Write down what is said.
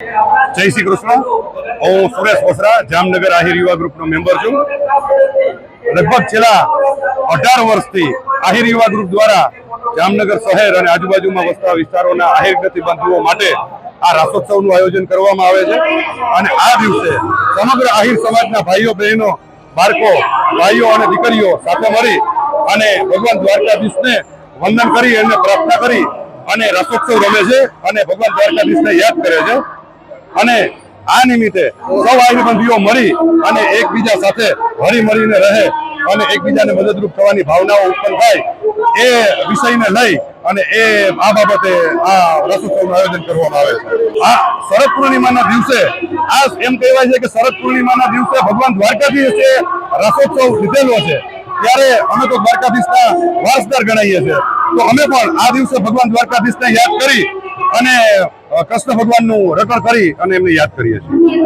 જય શ્રી કૃષ્ણ. હું સુરેશ વસરા જામનગર આહિર યુવા ગ્રુપનો મેમ્બર છું. લગભગ છેલ્લા અઢાર વર્ષથી આહિર યુવા ગ્રુપ દ્વારા જામનગર શહેર અને આજુબાજુમાં વસતા વિસ્તારોના આહિર જ્ઞાતિ માટે આ રાસોત્સવનું આયોજન કરવામાં આવે છે. અને આ દિવસે સમગ્ર આહિર સમાજના ભાઈઓ, બહેનો, બાળકો, ભાઈઓ અને દીકરીઓ સાથે મળી અને ભગવાન દ્વારકાધીશને વંદન કરી અને પ્રાર્થના કરી અને રસોત્સવ રમે છે અને ભગવાન દ્વારકાધીશને યાદ કરે છે. અને આ નિમિત્તે સૌ આયુર્બંધીઓ મળી અને એકબીજા સાથે હળી મળીને રહે અને એકબીજાને મદદરૂપ થવાની ભાવનાઓ ઉત્પન્ન થાય એ વિષયને લઈ અને એ આ બાબતે આ રસોત્સવનું આયોજન કરવામાં આવે છે. આ શરદ પૂર્ણિમાના દિવસે આ એમ કહેવાય છે કે શરદ પૂર્ણિમાના દિવસે ભગવાન દ્વારકાધીશે રસોત્સવ લીધેલો છે, ત્યારે અમે તો દ્વારકાધીશના વારસદાર ગણાઈએ છીએ. તો અમે પણ આ દિવસે ભગવાન દ્વારકાધીશને યાદ કરી અને કૃષ્ણ ભગવાનનું રટણ કરી અને એમને યાદ કરીએ છીએ.